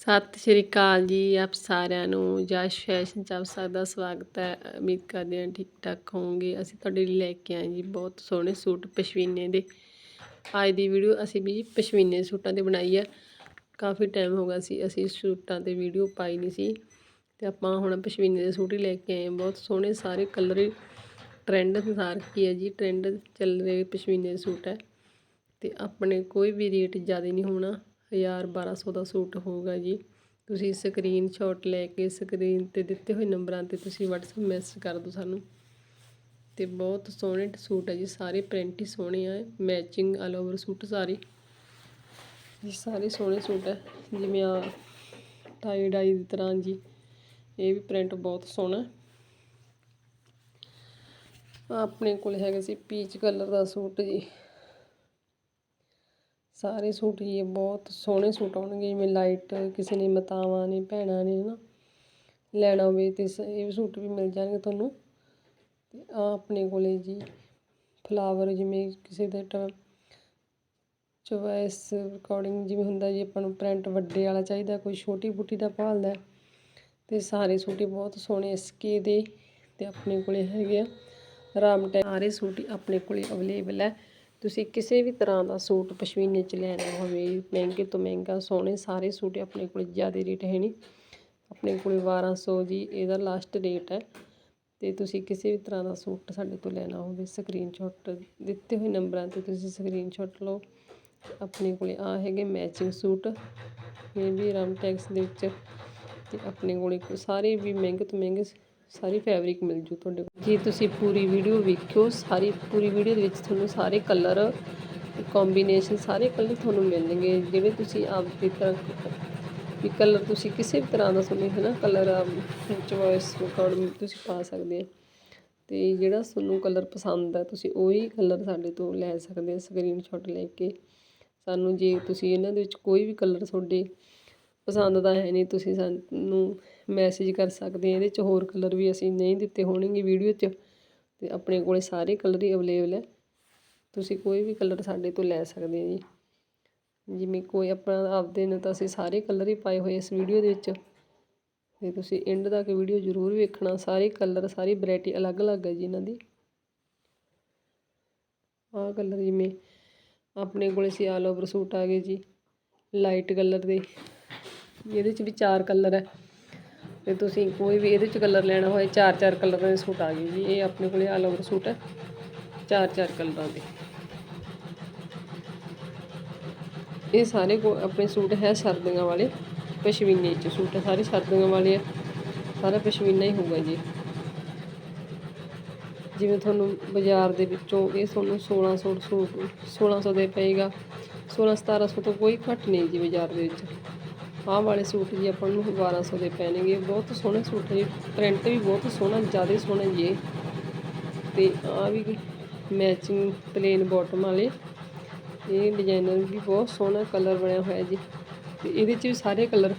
ਸਤਿ ਸ਼੍ਰੀ ਅਕਾਲ ਜੀ, ਆਪ ਸਾਰਿਆਂ ਨੂੰ ਜਸ਼ ਫੈਸ਼ਨ ਚ ਆਪ ਦਾ ਸਵਾਗਤ ਹੈ। ਉਮੀਦ ਕਰਦੇ ਹਾਂ ਠੀਕ ਠਾਕ ਹੋਵੋਗੇ। ਅਸੀਂ ਤੁਹਾਡੇ ਲਈ ਲੈ ਕੇ ਆਏ ਜੀ ਬਹੁਤ ਸੋਹਣੇ ਸੂਟ ਪਸ਼ਮੀਨੇ ਦੇ। ਅੱਜ ਦੀ ਵੀਡੀਓ ਅਸੀਂ ਵੀ ਪਸ਼ਮੀਨੇ ਸੂਟਾਂ ਤੇ ਬਣਾਈ ਹੈ ਕਾਫੀ ਟਾਈਮ ਹੋ ਗਿਆ ਸੀ, ਅਸੀਂ ਸੂਟਾਂ ਤੇ ਵੀਡੀਓ ਪਾਈ ਨਹੀਂ ਸੀ। ਤੇ ਆਪਾਂ ਹੁਣ ਪਸ਼ਮੀਨੇ ਦੇ ਸੂਟ ਹੀ ਲੈ ਕੇ ਆਏ ਹਾਂ। ਬਹੁਤ ਸੋਹਣੇ ਸਾਰੇ ਕਲਰ ਟ੍ਰੈਂਡ ਅਨੁਸਾਰ ਕੀ ਹੈ ਜੀ ਟ੍ਰੈਂਡ ਚੱਲ ਰਹੇ ਪਸ਼ਮੀਨੇ ਦੇ ਸੂਟ ਹੈ। ਤੇ ਆਪਣੇ ਕੋਈ ਵੀ ਰੇਟ ਜ਼ਿਆਦਾ ਨਹੀਂ ਹੋਣਾ। ਹਜ਼ਾਰ ਬਾਰ੍ਹਾਂ ਸੌ ਦਾ ਸੂਟ ਹੋਊਗਾ ਜੀ। ਤੁਸੀਂ ਸਕਰੀਨਸ਼ਾਟ ਲੈ ਕੇ ਸਕਰੀਨ ਤੇ ਦਿੱਤੇ ਹੋਏ ਨੰਬਰਾਂ ਤੇ ਤੁਸੀਂ ਵਟਸਐਪ ਮੈਸੇਜ ਕਰ ਦਿਓ ਸਾਨੂੰ। ਅਤੇ ਬਹੁਤ ਸੋਹਣੇ ਸੂਟ ਹੈ ਜੀ, ਸਾਰੇ ਪ੍ਰਿੰਟ ਹੀ ਸੋਹਣੇ ਆ ਮੈਚਿੰਗ ਆਲ ਓਵਰ ਸੂਟ ਸਾਰੇ। ਜੀ, ਸਾਰੇ ਸੋਹਣੇ ਸੂਟ ਹੈ ਜਿਵੇਂ ਆ ਟਾਈ ਡਾਈ ਦੀ ਤਰ੍ਹਾਂ ਜੀ, ਇਹ ਵੀ ਪ੍ਰਿੰਟ ਬਹੁਤ ਸੋਹਣਾ। ਆਪਣੇ ਕੋਲ ਹੈਗਾ ਸੀ ਪੀਚ ਕਲਰ ਦਾ ਸੂਟ ਜੀ। ਸਾਰੇ ਸੂਟ ਹੀ ਬਹੁਤ ਸੋਹਣੇ ਸੂਟ ਆਉਣਗੇ, ਜਿਵੇਂ ਲਾਈਟ ਕਿਸੇ ਨੇ ਮਤਾਵਾਂ ਨੇ, ਭੈਣਾਂ ਨੇ ਹੈ ਨਾ ਲੈਣਾ ਹੋਵੇ ਤੇ ਇਹ ਸੂਟ ਵੀ ਮਿਲ ਜਾਣਗੇ ਤੁਹਾਨੂੰ। ਅਤੇ ਆ ਆਪਣੇ ਕੋਲ ਜੀ ਫਲਾਵਰ ਜਿਵੇਂ ਕਿਸੇ ਦੇ ਚੋਇਸ ਅਕੋਰਡਿੰਗ ਜਿਵੇਂ ਹੁੰਦਾ ਜੀ, ਆਪਾਂ ਨੂੰ ਪ੍ਰਿੰਟ ਵੱਡੇ ਵਾਲਾ ਚਾਹੀਦਾ, ਕੋਈ ਛੋਟੀ ਬੁੱਟੀ ਦਾ ਭਾਲਦਾ। ਤੇ ਸਾਰੇ ਸੂਟ ਹੀ ਬਹੁਤ ਸੋਹਣੇ ਐਸਕੇ ਦੇ, ਤੇ ਆਪਣੇ ਕੋਲੇ ਹੈਗੇ ਆ। ਰਾਮ ਟੈ, ਸਾਰੇ ਸੂਟ ਹੀ ਆਪਣੇ ਕੋਲੇ ਅਵੇਲੇਬਲ ਹੈ ਤੁਸੀਂ ਕਿਸੇ ਵੀ ਤਰ੍ਹਾਂ ਦਾ ਸੂਟ ਪਸ਼ਮੀਨੇ 'ਚ ਲੈਣਾ ਹੋਵੇ, ਮਹਿੰਗੇ ਤੋਂ ਮਹਿੰਗਾ, ਸੋਹਣੇ ਸਾਰੇ ਸੂਟ ਆਪਣੇ ਕੋਲ ਜ਼ਿਆਦਾ ਰੇਟ ਹੈ ਨਹੀਂ। ਆਪਣੇ ਕੋਲ 1200 ਜੀ, ਇਹਦਾ ਲਾਸਟ ਰੇਟ ਹੈ। ਤੇ ਤੁਸੀਂ ਕਿਸੇ ਵੀ ਤਰ੍ਹਾਂ ਦਾ ਸੂਟ ਸਾਡੇ ਤੋਂ ਲੈਣਾ ਹੋਵੇ ਸਕਰੀਨਸ਼ਾਟ ਦਿੱਤੇ ਹੋਏ ਨੰਬਰਾਂ ਤੇ ਤੁਸੀਂ ਸਕਰੀਨਸ਼ਾਟ ਲਓ। ਆਪਣੇ ਕੋਲ ਆ ਹੈਗੇ ਮੈਚਿੰਗ ਸੂਟ, ਇਹ ਵੀ ਰਾਮ ਟੈਕਸ ਦੇ ਵਿੱਚ। ਤੇ ਆਪਣੇ ਕੋਲੇ ਸਾਰੇ ਵੀ ਮਹਿੰਗੇ ਤੋਂ ਮਹਿੰਗੇ ਸਾਰੀ ਫੈਬਰਿਕ ਮਿਲ ਜੂ ਤੁਹਾਡੇ ਕੋਲ। ਜੇ ਤੁਸੀਂ ਪੂਰੀ ਵੀਡੀਓ ਵੇਖਿਓ, ਸਾਰੀ ਪੂਰੀ ਵੀਡੀਓ ਦੇ ਵਿੱਚ ਤੁਹਾਨੂੰ ਸਾਰੇ ਕਲਰ ਕੰਬੀਨੇਸ਼ਨ ਸਾਰੇ ਕਲਰ ਤੁਹਾਨੂੰ ਮਿਲਣਗੇ। ਜਿਵੇਂ ਤੁਸੀਂ ਆਪ ਦੀ ਤਰ੍ਹਾਂ ਵੀ ਕਲਰ ਤੁਸੀਂ ਕਿਸੇ ਵੀ ਤਰ੍ਹਾਂ ਦਾ ਤੁਹਾਨੂੰ ਹੈ ਨਾ ਕਲਰ ਚੋਇਸ ਅਕੋਰਡਿੰਗ ਤੁਸੀਂ ਪਾ ਸਕਦੇ ਆ। ਤੇ ਜਿਹੜਾ ਤੁਹਾਨੂੰ ਕਲਰ ਪਸੰਦ ਹੈ ਤੁਸੀਂ ਉਹੀ ਕਲਰ ਸਾਡੇ ਤੋਂ ਲੈ ਸਕਦੇ ਆ ਸਕਰੀਨਸ਼ਾਟ ਲੈ ਕੇ। ਸਾਨੂੰ ਜੇ ਤੁਸੀਂ ਇਹਨਾਂ ਦੇ ਵਿੱਚ ਕੋਈ ਵੀ ਕਲਰ ਤੁਹਾਡੇ ਪਸੰਦ ਦਾ ਹੈ ਨਹੀਂ, ਤੁਸੀਂ ਸਾਨੂੰ ਮੈਸੇਜ ਕਰ ਸਕਦੇ ਆ ਇਹਦੇ 'ਚ ਹੋਰ ਕਲਰ ਵੀ ਅਸੀਂ ਨਹੀਂ ਦਿੱਤੇ ਹੋਣਗੇ ਵੀਡੀਓ 'ਚ। ਤੇ ਆਪਣੇ ਕੋਲੇ ਸਾਰੇ ਕਲਰ ਹੀ ਅਵੇਲੇਬਲ ਹੈ। ਤੁਸੀਂ ਕੋਈ ਵੀ ਕਲਰ ਸਾਡੇ ਤੋਂ ਲੈ ਸਕਦੇ ਆ ਜੀ। ਜਿਵੇਂ ਕੋਈ ਆਪਣਾ ਆਪਦੇ ਨੇ ਤਾਂ ਅਸੀਂ ਸਾਰੇ ਕਲਰ ਹੀ ਪਾਏ ਹੋਏ ਇਸ ਵੀਡੀਓ ਦੇ ਵਿੱਚ। ਤੇ ਤੁਸੀਂ ਐਂਡ ਤੱਕ ਵੀਡੀਓ ਜ਼ਰੂਰ ਵੇਖਣਾ। ਸਾਰੇ ਕਲਰ ਸਾਰੀ ਵੈਰਾਈਟੀ ਅਲੱਗ-ਅਲੱਗ ਹੈ ਜੀ ਇਹਨਾਂ ਦੀ। ਆਹ ਕਲਰ ਜਿਵੇਂ ਆਪਣੇ ਕੋਲੇ ਸੀ ਆਲ ਓਵਰ ਸੂਟ ਆ ਗਏ ਜੀ। ਲਾਈਟ ਕਲਰ ਦੇ। ਇਹਦੇ 'ਚ ਵੀ ਚਾਰ ਕਲਰ ਹੈ। ਤੇ ਤੁਸੀਂ ਕੋਈ ਵੀ ਇਹਦੇ 'ਚ ਕਲਰ ਲੈਣਾ ਹੋਏ, ਚਾਰ ਚਾਰ ਕਲਰਾਂ ਦੇ ਸੂਟ ਆ ਗਏ ਜੀ। ਇਹ ਆਪਣੇ ਕੋਲੇ ਆਲ ਓਵਰ ਸੂਟ ਹੈ। ਚਾਰ ਚਾਰ ਕਲਰਾਂ ਦੇ। ਇਹ ਸਾਰੇ ਕੋ ਆਪਣੇ ਸੂਟ ਹੈ ਸਰਦੀਆਂ ਵਾਲੇ। ਪਸ਼ਮੀਨੇ 'ਚ ਸੂਟ ਹੈ, ਸਾਰੇ ਸਰਦੀਆਂ ਵਾਲੇ ਆ। ਸਾਰਾ ਪਸ਼ਮੀਨਾ ਹੀ ਹੋਊਗਾ ਜੀ। ਜਿਵੇਂ ਤੁਹਾਨੂੰ ਬਾਜ਼ਾਰ ਦੇ ਵਿੱਚੋਂ ਇਹ ਤੁਹਾਨੂੰ 1600 ਸੂਟ 1600 ਦੇ ਪਏਗਾ। 16 1700 ਤੋਂ ਕੋਈ ਘੱਟ ਨਹੀਂ ਜੀ ਬਾਜ਼ਾਰ ਦੇ ਵਿੱਚ। ਆਹ ਵਾਲੇ ਸੂਟ ਜੀ ਆਪਾਂ ਨੂੰ 1200 ਦੇ ਪੈਣਗੇ। ਬਹੁਤ ਸੋਹਣੇ ਸੂਟ ਜੀ ਪ੍ਰਿੰਟ ਵੀ ਬਹੁਤ ਸੋਹਣਾ, ਜ਼ਿਆਦਾ ਸੋਹਣਾ ਜੀ ਇਹ। ਤੇ ਆ ਵੀ ਮੈਚਿੰਗ ਪਲੇਨ ਬਾਟਮ ਵਾਲੇ। ਇਹ ਡਿਜ਼ਾਈਨਰ ਵੀ ਬਹੁਤ ਸੋਹਣਾ ਕਲਰ ਬਣਿਆ ਹੋਇਆ ਜੀ। ਤੇ ਇਹਦੇ 'ਚ ਵੀ ਸਾਰੇ ਕਲਰ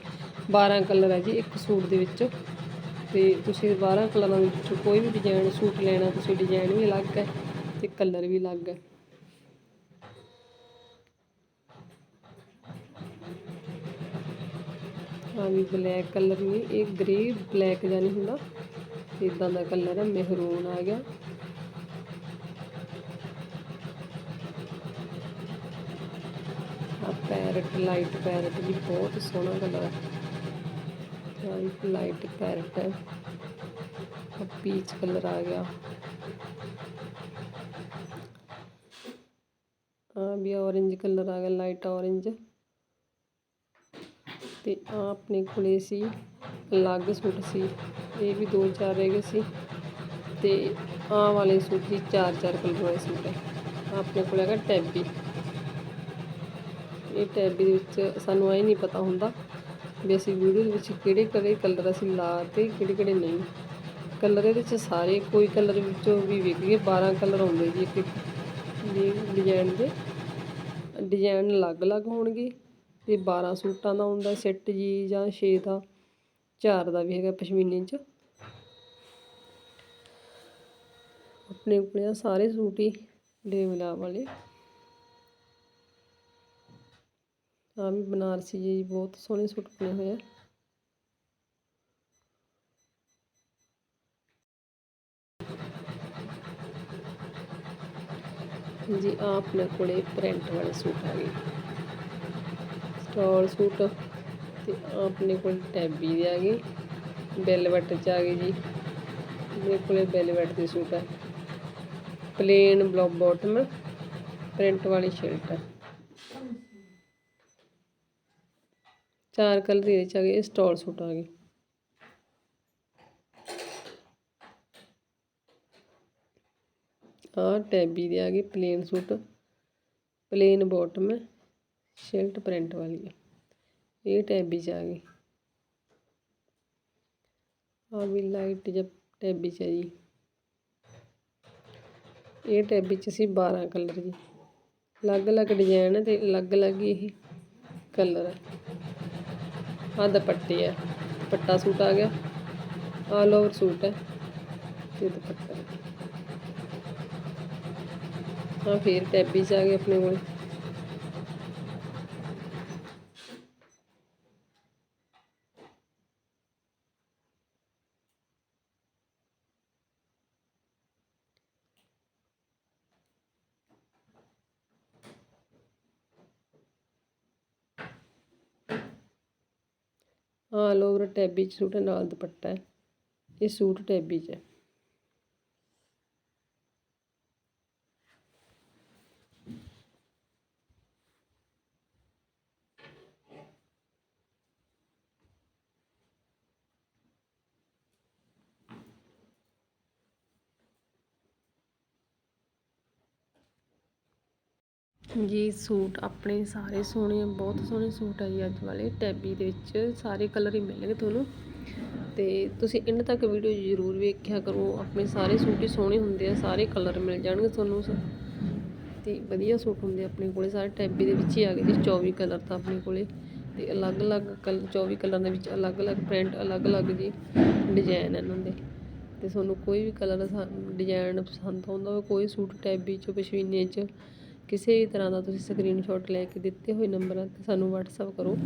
12 ਕਲਰ ਹੈ ਜੀ ਇੱਕ ਸੂਟ ਦੇ ਵਿੱਚ। ਤੇ ਤੁਸੀਂ 12 ਕਲਰਾਂ ਵਿੱਚੋਂ ਕੋਈ ਵੀ ਡਿਜ਼ਾਈਨ ਸੂਟ ਲੈਣਾ, ਤੁਸੀਂ ਡਿਜ਼ਾਈਨ ਵੀ ਅਲੱਗ ਹੈ ਤੇ ਕਲਰ ਵੀ ਅਲੱਗ ਹੈ। ਆ ਵੀ ਬਲੈਕ ਕਲਰ ਨਹੀਂ, ਇਹ ਗ੍ਰੇ ਬਲੈਕ ਜਾਂ ਨਹੀਂ ਹੁੰਦਾ। ਇਦਾਂ ਦਾ ਕਲਰ ਹੈ ਮਹਿਰੂਨ ਆ ਗਿਆ। ਆ ਪੈਰਟ ਲਾਈਟ ਪੈਰਟ ਵੀ ਬਹੁਤ ਸੋਹਣਾ ਕਲਰ ਹੈ। ਲਾਈਟ ਲਾਈਟ ਪੈਰਟ ਹੈ। ਆ ਪੀਚ ਕਲਰ ਆ ਗਿਆ। ਆ ਵੀ orange ਕਲਰ ਆ ਗਿਆ ਲਾਈਟ orange ਅਤੇ ਆ ਆਪਣੇ ਕੋਲੇ ਸੀ, ਅਲੱਗ ਸੂਟ ਸੀ, ਇਹ ਵੀ ਦੋ ਚਾਰ ਰਹਿ ਗਏ ਸੀ ਅਤੇ ਆ ਵਾਲੇ ਸੂਟ ਵੀ ਚਾਰ ਚਾਰ ਕਲਰ ਵਾਲੇ ਸੂਟ ਹੈ ਆਪਣੇ ਕੋਲ ਹੈਗਾ ਟੈਬੀ। ਇਹ ਟੈਬੀ ਦੇ ਵਿੱਚ ਸਾਨੂੰ ਇਹ ਨਹੀਂ ਪਤਾ ਹੁੰਦਾ ਵੀ ਅਸੀਂ ਵੀਡੀਓ ਦੇ ਵਿੱਚ ਕਿਹੜੇ ਕਿਹੜੇ ਕਲਰ ਅਸੀਂ ਲਾ ਤੇ ਕਿਹੜੇ ਕਿਹੜੇ ਨਹੀਂ। ਕਲਰ ਇਹਦੇ ਵਿੱਚ ਸਾਰੇ ਕੋਈ ਕਲਰ ਵਿੱਚੋਂ ਵੀ ਵੇਖ ਲਈਏ 12 ਕਲਰ ਆਉਂਦੇ ਜੀ ਇੱਕ ਡਿਜ਼ਾਈਨ ਦੇ। ਡਿਜ਼ਾਈਨ ਅਲੱਗ-ਅਲੱਗ ਹੋਣਗੇ। ਤੇ 12 ਸੂਟਾਂ ਦਾ ਹੁੰਦਾ, ਸੈੱਟ ਜੀ ਜਾਂ 6 ਦਾ 4 ਦਾ ਵੀ ਹੈਗਾ ਪਸ਼ਮੀਨੇ 'ਚ। ਆਪਣੇ ਕੋਲ ਸਾਰੇ ਸੂਟ ਹੀ ਡੇਵਲਾ ਵਾਲੇ। ਆ ਵੀ ਬਨਾਰਸੀ ਜੀ, ਬਹੁਤ ਸੋਹਣੇ ਸੂਟ ਬਣੇ ਹੋਏ ਆ। ਜੀ, ਆਹ ਆਪਣੇ ਕੋਲੇ ਪ੍ਰਿੰਟ ਵਾਲੇ ਸੂਟ ਆ ਗਏ। ਸਟਾਲ ਸੂਟ ਤੇ ਆਪਣੇ ਕੋਲ ਟੈਬੀ ਦੇ ਆ ਗਏ, ਬੈਲਵਟ ਚ ਆ ਗਏ ਜੀ। ਮੇਰੇ ਕੋਲੇ ਬੈਲਵਟ ਦੇ ਸੂਟ ਆ। ਪਲੇਨ ਬਲੌਕ ਬਾਟਮ, ਪ੍ਰਿੰਟ ਵਾਲੀ ਸ਼ਰਟ ਆ। ਚਾਰ ਕਲਰ ਦੇ ਚ ਆ ਗਏ ਸਟਾਲ ਸੂਟ ਆ ਗਏ। ਆ ਟੈਬੀ ਦੇ ਆ ਗਏ, plain suit, plain bottom. Shirt print ਵਾਲੀ ਆ। ਇਹ ਟੈਬੀ ਚ ਆ ਗਈ। ਆ ਵੀ ਲਾਈਟ ਜਿਹਾ ਟੈਬੀ ਚ ਹੈ ਜੀ। ਇਹ ਟੈਬੀ ਚ ਸੀ 12 ਕਲਰ ਜੀ। ਅਲੱਗ-ਅਲੱਗ ਡਿਜ਼ਾਈਨ ਹੈ ਤੇ ਅਲੱਗ-ਅਲੱਗ ਇਹ ਕਲਰ ਹੈ ਆ ਦੁਪੱਟੇ ਆ। ਦੁਪੱਟਾ ਸੂਟ ਆ ਗਿਆ। ਆਲ ਓਵਰ ਸੂਟ ਹੈ ਤੇ ਦੁਪੱਟਾ। ਆ ਫੇਰ ਟੈਬੀ ਚ ਆ ਗਏ ਆਪਣੇ ਕੋਲ। ਆਲ ਓਵਰ ਟੈਬੀ ਚ ਸੂਟ ਹੈ, ਨਾਲ ਦੁਪੱਟਾ ਇਹ ਸੂਟ ਟੈਬੀ ਚ ਹੈ। ਜੀ ਸੂਟ ਆਪਣੇ ਸਾਰੇ ਸੋਹਣੇ ਆ, ਬਹੁਤ ਸੋਹਣੇ ਸੂਟ ਆ ਜੀ ਅੱਜ ਵਾਲੇ ਟੈਬੀ ਦੇ ਵਿੱਚ ਸਾਰੇ ਕਲਰ ਹੀ ਮਿਲਣਗੇ ਤੁਹਾਨੂੰ। ਤੇ ਤੁਸੀਂ ਇੰਨ ਤੱਕ ਵੀਡੀਓ ਜ਼ਰੂਰ ਵੇਖਿਆ ਕਰੋ ਆਪਣੇ ਸਾਰੇ ਸੂਟ ਹੀ ਸੋਹਣੇ ਹੁੰਦੇ ਆ ਸਾਰੇ ਕਲਰ ਮਿਲ ਜਾਣਗੇ ਤੁਹਾਨੂੰ ਸ- ਤੇ ਵਧੀਆ ਸੂਟ ਹੁੰਦੇ ਆ ਆਪਣੇ ਕੋਲੇ ਸਾਰੇ ਟੈਬੀ ਦੇ ਵਿੱਚ ਹੀ ਆ ਗਏ ਜੀ 24 ਕਲਰ ਤਾਂ ਆਪਣੇ ਕੋਲੇ। ਤੇ ਅਲੱਗ-ਅਲੱਗ ਕਲਰ 24 ਕਲਰ ਦੇ ਵਿੱਚ ਅਲੱਗ-ਅਲੱਗ ਪ੍ਰਿੰਟ ਅਲੱਗ-ਅਲੱਗ ਜੀ ਡਿਜ਼ਾਈਨ ਇਹਨਾਂ ਦੇ। ਤੇ ਤੁਹਾਨੂੰ ਕੋਈ ਵੀ ਕਲਰ ਡਿਜ਼ਾਈਨ ਪਸੰਦ ਆਉਂਦਾ ਹੋਵੇ ਕੋਈ ਸੂਟ ਟੈਬੀ 'ਚੋਂ ਪਸ਼ਮੀਨੇ 'ਚ ਕਿਸੇ ਵੀ ਤਰ੍ਹਾਂ ਦਾ ਤੁਸੀਂ ਸਕਰੀਨਸ਼ਾਟ ਲੈ ਕੇ ਦਿੱਤੇ ਹੋਏ ਨੰਬਰਾਂ 'ਤੇ ਸਾਨੂੰ WhatsApp ਕਰੋ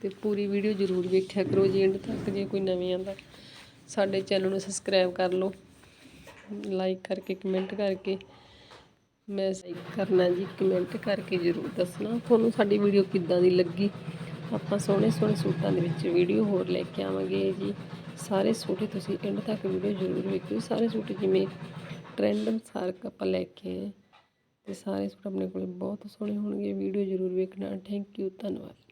ਤੇ ਪੂਰੀ ਵੀਡੀਓ ਜ਼ਰੂਰ ਵੇਖਿਆ ਕਰੋ ਜੀ ਐਂਡ ਤੱਕ ਜੇ ਕੋਈ ਨਵੀਂ ਆਂਦਾ ਸਾਡੇ ਚੈਨਲ ਨੂੰ ਸਬਸਕ੍ਰਾਈਬ ਕਰ ਲਓ। ਲਾਈਕ ਕਰਕੇ ਕਮੈਂਟ ਕਰਕੇ ਮੈਸੇਜ ਕਰਨਾ ਜੀ ਕਮੈਂਟ ਕਰਕੇ ਜ਼ਰੂਰ ਦੱਸਣਾ ਤੁਹਾਨੂੰ ਸਾਡੀ ਵੀਡੀਓ ਕਿੱਦਾਂ ਦੀ ਲੱਗੀ। ਆਪਾਂ ਸੋਹਣੇ ਸੋਹਣੇ ਸੂਟਾਂ ਦੇ ਵਿੱਚ ਵੀਡੀਓ ਹੋਰ ਲੈ ਕੇ ਆਵਾਂਗੇ ਜੀ। ਸਾਰੇ ਸੂਟ ਤੁਸੀਂ ਐਂਡ ਤੱਕ ਵੀਡੀਓ ਜ਼ਰੂਰ ਵੇਖਿਓ। ਸਾਰੇ ਸੂਟ ਜਿਵੇਂ ਟ੍ਰੈਂਡ ਅਨੁਸਾਰ ਆਪਾਂ ਲੈ ਕੇ ਆਏ ਤੇ ਸਾਰੇ ਸੂਟ ਆਪਣੇ ਕੋਲ ਬਹੁਤ ਸੋਹਣੇ ਹੋਣਗੇ। ਵੀਡੀਓ ਜ਼ਰੂਰ ਵੇਖਣਾ। ਥੈਂਕ ਯੂ ਧੰਨਵਾਦ।